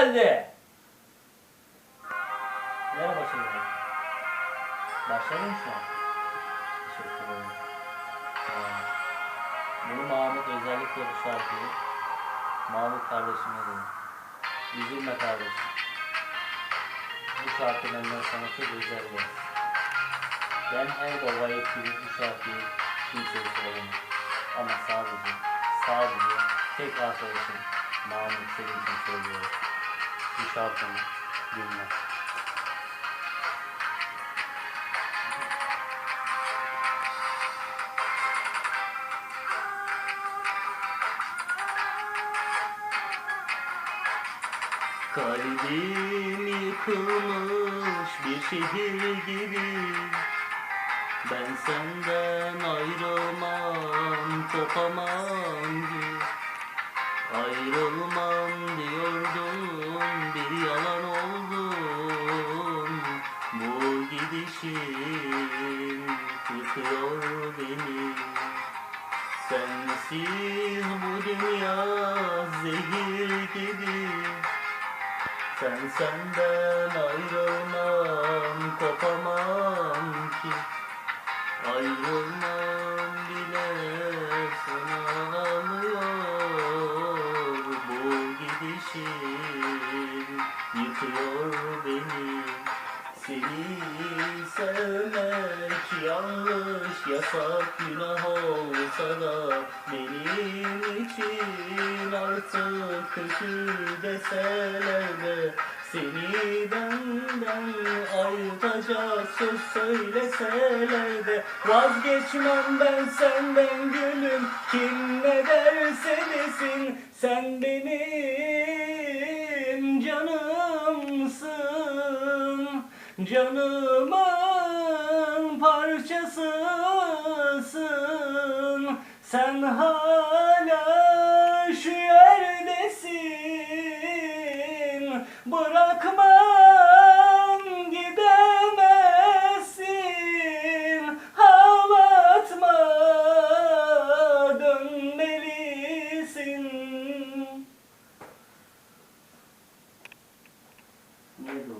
geldi. Merhaba başlayalım. Başlayalım şu an. Teşekkür ederim. Bunu Mahmut özellikle bu şarkıyı Mahmut kardeşime dedim. Üzülme kardeşim. Bu şarkı benden sana çok özel yer. Ben her baba gibi bu şarkıyı kimseye söylemem. Ama sadece, sadece tek arkadaşım Mahmut senin için söylüyorum. Bu şarkını dinle. Kalbim yıkılmış bir şehir gibi Ben senden ayrılmam, kopamam ki Ayrılmam diyordum, bir yalan oldum. Bu gidişin yıkıyor beni. Sensiz bu dünya zehir gibi. Sen senden ayrılmam, kopamam ki. Ayrılmam beni Seni sevmek yanlış, yasak, günah olsa da Benim için artık kötü deseler de Seni benden ayırtacak söz söyleseler de Vazgeçmem ben senden gülüm. Kim ne derse desin Sen benim canımsın Canımın parçasısın. Sen hala şu yerdesin. Bırakmam gidemezsin. Halatma dönmelisin. Neydi o?